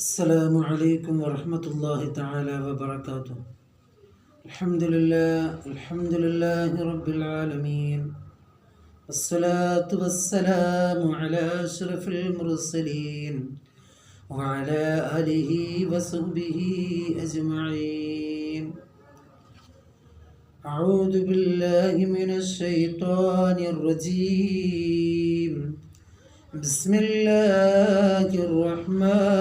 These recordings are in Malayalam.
السلام عليكم ورحمة الله تعالى وبركاته. الحمد لله الحمد لله رب العالمين. والصلاة والسلام على أشرف المرسلين وعلى آله وصحبه أجمعين. أعوذ بالله من الشيطان الرجيم. بسم الله الرحمن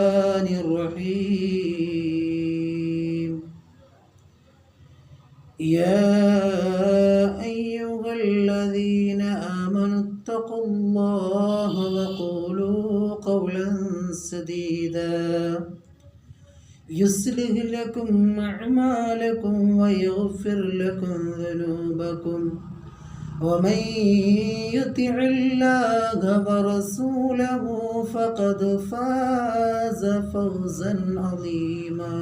الذين آمنوا اتقوا الله وقولوا قولا سديدا. يصلح لكم أعمالكم ويغفر لكم ذنوبكم. ومن يطع الله ورسوله فقد فاز فوزا عظيما.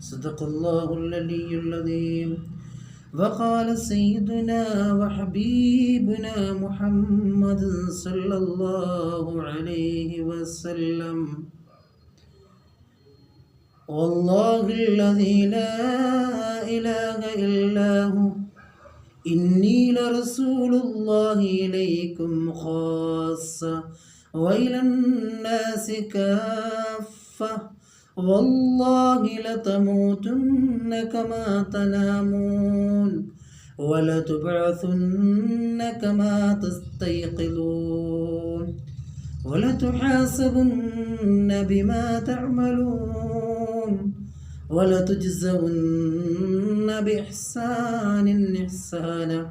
صدق الله العلي العظيم. وقال سيدنا وحبيبنا محمد صلى الله عليه وسلم والله الذي لا إله إلا هو إني لرسول الله إليكم خاصة وإلى الناس كافة. والله لتموتن كما تنامون ولتبعثن كما تستيقظون ولتحاسبن بما تعملون ولتجزون بإحسان إحسانا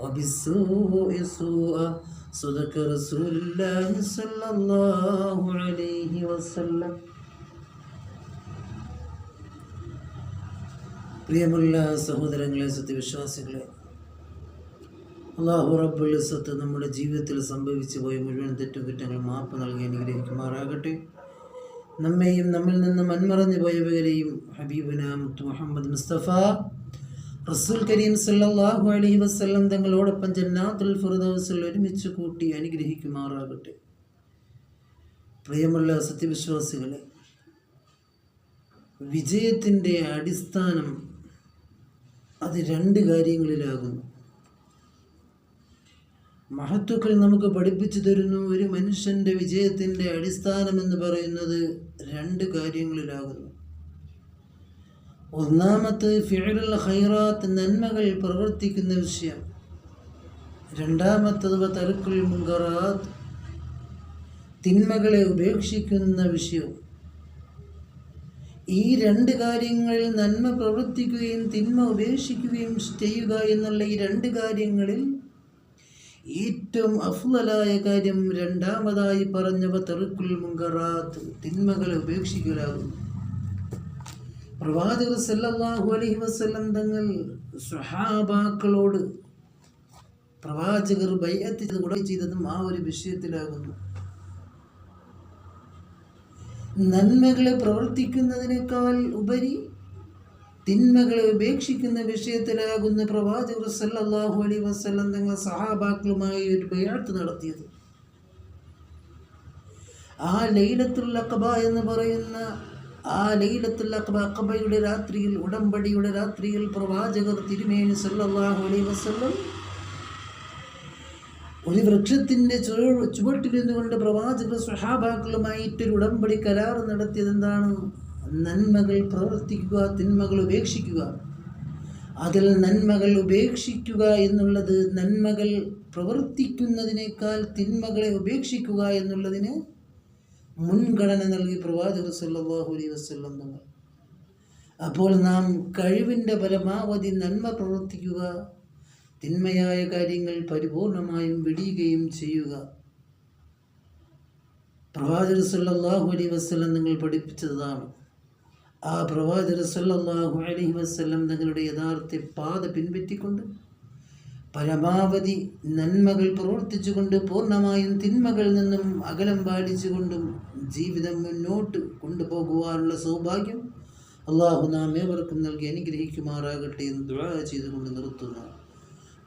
وبالسوء سوءا صدق رسول الله صلى الله عليه وسلم. പ്രിയമുള്ള സഹോദരങ്ങളെ സത്യവിശ്വാസികളെ അള്ളാഹു റബ്ബുൽ സത്ത് നമ്മുടെ ജീവിതത്തിൽ സംഭവിച്ചു പോയ മുഴുവൻ തെറ്റുകുറ്റങ്ങൾ മാപ്പ് നൽകി അനുഗ്രഹിക്കുമാറാകട്ടെ. നമ്മെയും നമ്മിൽ നിന്ന് മന്മറഞ്ഞു പോയവരെയും ഹബീബുന മുത്തു മുഹമ്മദ് മുസ്തഫ റസൂൽ കരീം സല്ലാഹു അലഹി വസ്ലം തങ്ങളോടൊപ്പം ജന്നാത്തുൽ ഫുറദൗസിൽ ഒരുമിച്ച് കൂട്ടി അനുഗ്രഹിക്കുമാറാകട്ടെ. പ്രിയമുള്ള സത്യവിശ്വാസികളെ വിജയത്തിന്റെ അടിസ്ഥാനം അത് രണ്ട് കാര്യങ്ങളിലാകുന്നു. മഹത്വക്കൾ നമുക്ക് പഠിപ്പിച്ചു തരുന്നു. ഒരു മനുഷ്യന്റെ വിജയത്തിന്റെ അടിസ്ഥാനം എന്ന് പറയുന്നത് രണ്ട് കാര്യങ്ങളിലാകുന്നു. ഒന്നാമത്തെ ഫിഴലുള്ള ഹൈറാത്ത് നന്മകൾ പ്രവർത്തിക്കുന്ന വിഷയം. രണ്ടാമത്തത് തലക്കുൽ മുങ്കറാത്ത് തിന്മകളെ ഉപേക്ഷിക്കുന്ന വിഷയവും. ഈ രണ്ട് കാര്യങ്ങളിൽ നന്മ പ്രവർത്തിക്കുകയും തിന്മ ഉപേക്ഷിക്കുകയും ചെയ്യുക എന്നുള്ള ഈ രണ്ട് കാര്യങ്ങളിൽ ഏറ്റവും അഫ്ലലായ കാര്യം രണ്ടാമതായി പറഞ്ഞവ തെറുക്കുൽ മുങ്കറാത്ത് തിന്മകളെ ഉപേക്ഷിക്കലാകുന്നു. പ്രവാചകർ സല്ലാഹു അലഹി വസ്ലം തങ്ങൾ സ്വഹാബാക്കളോട് പ്രവാചകർ കൂടെ ചെയ്തതും ആ ഒരു വിഷയത്തിലാകുന്നു. നന്മകളെ പ്രവർത്തിക്കുന്നതിനേക്കാൾ ഉപരി തിന്മകളെ ഉപേക്ഷിക്കുന്ന വിഷയത്തിലാകുന്ന പ്രവാചകർ സല്ലാഹു അലി വസ്ലം തങ്ങൾ സഹാബാക്കളുമായി ഒരു ബയാത്ത് നടത്തിയത്. ആ ലൈലത്തുൽ അക്കബ എന്ന് പറയുന്ന ആ ലൈലത്തുൽ അക്കബ അക്കബയുടെ രാത്രിയിൽ ഉടമ്പടിയുടെ രാത്രിയിൽ പ്രവാചകർ തിരുമേനി സല്ലാഹു അലൈ വസ്ലം ഒരു വൃക്ഷത്തിന്റെ ചുവട്ടിലിരുന്നുകൊണ്ട് പ്രവാചകർ സ്വഹാബാക്കളുമായിട്ടൊരു ഉടമ്പടി കരാർ നടത്തിയത് എന്താണ് നന്മകൾ പ്രവർത്തിക്കുക തിന്മകൾ ഉപേക്ഷിക്കുക. അതിൽ നന്മകൾ ഉപേക്ഷിക്കുക എന്നുള്ളത് നന്മകൾ പ്രവർത്തിക്കുന്നതിനേക്കാൾ തിന്മകളെ ഉപേക്ഷിക്കുക എന്നുള്ളതിന് മുൻഗണന നൽകി പ്രവാചകർ സല്ലാഹു അലൈ വസ്ലം തങ്ങൾ. അപ്പോൾ നാം കഴിവിന്റെ പരമാവധി നന്മ പ്രവർത്തിക്കുക തിന്മയായ കാര്യങ്ങൾ പരിപൂർണമായും വിടിയുകയും ചെയ്യുക. പ്രവാചകർ സല്ലാഹു അലൈ വസ്ലം നിങ്ങൾ പഠിപ്പിച്ചതാണ്. ആ പ്രവാചകർ സല്ലാഹു അലൈഹി വസ്ലം നിങ്ങളുടെ യഥാർത്ഥ പാത പിൻപറ്റിക്കൊണ്ട് പരമാവധി നന്മകൾ പ്രവർത്തിച്ചുകൊണ്ട് പൂർണമായും തിന്മകളിൽ നിന്നും അകലം പാലിച്ചുകൊണ്ടും ജീവിതം മുന്നോട്ട് കൊണ്ടുപോകുവാനുള്ള സൗഭാഗ്യം അള്ളാഹു നാം ഏവർക്കും നൽകി അനുഗ്രഹിക്കുമാറാകട്ടെ എന്ന് ദുഴ ചെയ്തുകൊണ്ട് നിർത്തുന്നു.